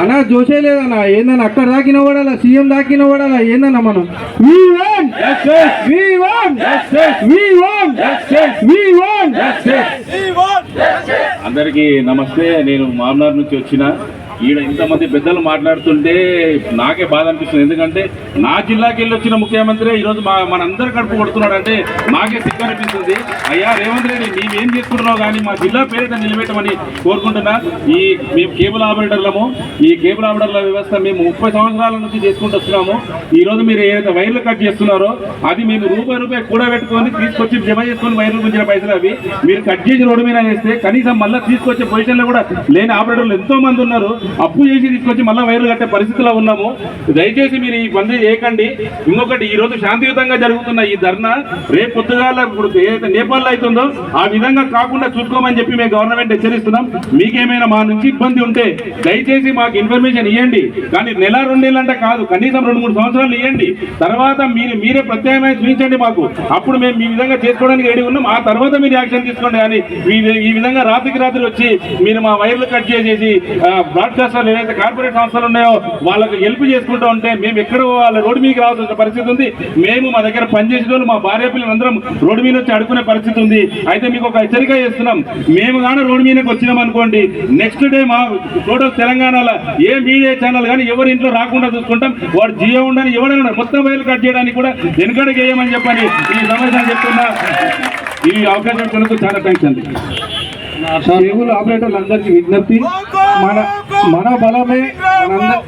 అన్నా జోసే లేదన్నా. ఏందన్నా అక్కడ దాకిన పడాలా? సీఎం దాకిన పడాలా? ఏందన్నా మనం? We won! We won! We won! We won! అందరికీ నమస్తే. నేను మామనార్ నుంచి వచ్చిన ఈడ ఇంతమంది పెద్దలు మాట్లాడుతుంటే నాకే బాధ అనిపిస్తుంది. ఎందుకంటే నా జిల్లాకి వెళ్ళి వచ్చిన ముఖ్యమంత్రి ఈరోజు మా మనందరూ కడుపు కొడుతున్నాడు అంటే నాకే సిగ్గు అనిపిస్తుంది. అయ్యా రేవంత్ రెడ్డి నీవేం చేసుకుంటున్నావు కానీ మా జిల్లా పేరిట నిలబెట్టమని కోరుకుంటున్నా. ఈ మేము కేబుల్ ఆపరేటర్లము ఈ కేబుల్ ఆపరేటర్ల వ్యవస్థ మేము ముప్పై సంవత్సరాల నుంచి చేసుకుంటూ వస్తున్నాము. ఈ రోజు మీరు ఏదైతే వైర్లు కట్ చేస్తున్నారో అది మేము రూపాయి రూపాయి కూడా పెట్టుకొని తీసుకొచ్చి జమ చేసుకొని వైర్లు గుంచిన పైసలు అవి మీరు కట్ చేసి రోడ్డు మీద వేస్తే కనీసం మళ్ళీ తీసుకొచ్చే పొజిషన్లో కూడా లేని ఆపరేటర్లు ఎంతో మంది ఉన్నారు. అప్పు చేసి తీసుకొచ్చి మళ్ళీ వైర్లు కట్టే పరిస్థితిలో ఉన్నాము. దయచేసి మీరు ఈ పని చేయకండి. ఇంకొకటి ఈ రోజు శాంతియుతంగా జరుగుతున్న ఈ ధర్నా రేపు పొద్దుగాల ఇప్పుడు ఏదైతే నేపాల్లో అవుతుందో ఆ విధంగా కాకుండా చూసుకోమని చెప్పి మేము గవర్నమెంట్ హెచ్చరిస్తున్నాం. మీకేమైనా మా నుంచి ఇబ్బంది ఉంటే దయచేసి మాకు ఇన్ఫర్మేషన్ ఇవ్వండి కానీ నెల రెండు నెలలంటే కాదు కనీసం రెండు మూడు సంవత్సరాలు ఇవ్వండి తర్వాత మీరు మీరే ప్రత్యామ్నాయం చూపించండి మాకు. అప్పుడు మేము ఈ విధంగా చేసుకోవడానికి రెడీ ఉన్నాం. ఆ తర్వాత మీరు యాక్షన్ తీసుకోండి. కానీ ఈ- ఈ విధంగా రాత్రికి రాత్రి వచ్చి మీరు మా వైర్లు కట్ చేసేసి బ్రాడ్కాస్టర్లు ఏవైతే కార్పొరేట్ సంస్థలు ఉన్నాయో వాళ్ళకి హెల్ప్ చేసుకుంటూ ఉంటే మేము ఎక్కడ వాళ్ళ రోడ్డు మీదకి రావాల్సిన పరిస్థితి ఉంది. మేము మా దగ్గర పనిచేసే వాళ్ళు మా భార్య పిల్లలు అందరం రోడ్డు మీద వచ్చి అడుకునే పరిస్థితి ఉంది. అయితే మీకు ఒక హెచ్చరిక చేస్తున్నాం. మేము కానీ రోడ్డు మీదకి వచ్చినాం అనుకోండి నెక్స్ట్ డే మా టోటల్ తెలంగాణలో ఏ మీడియా ఛానల్ కానీ ఎవరి ఇంట్లో రాకుండా చూసుకుంటాం. వాడు జియో ఉండని ఎవరైనా మొత్తం వైర్లు కట్ చేయడానికి కూడా వెనుకడికి వేయమని చెప్పని ఈ సమాచారం చెప్తున్నా. ఈ అవకాశం చాలా థ్యాంక్స్ అండి. కేబుల్ ఆపరేటర్లు అందరికీ విజ్ఞప్తి. మన మన బలమే మనందరం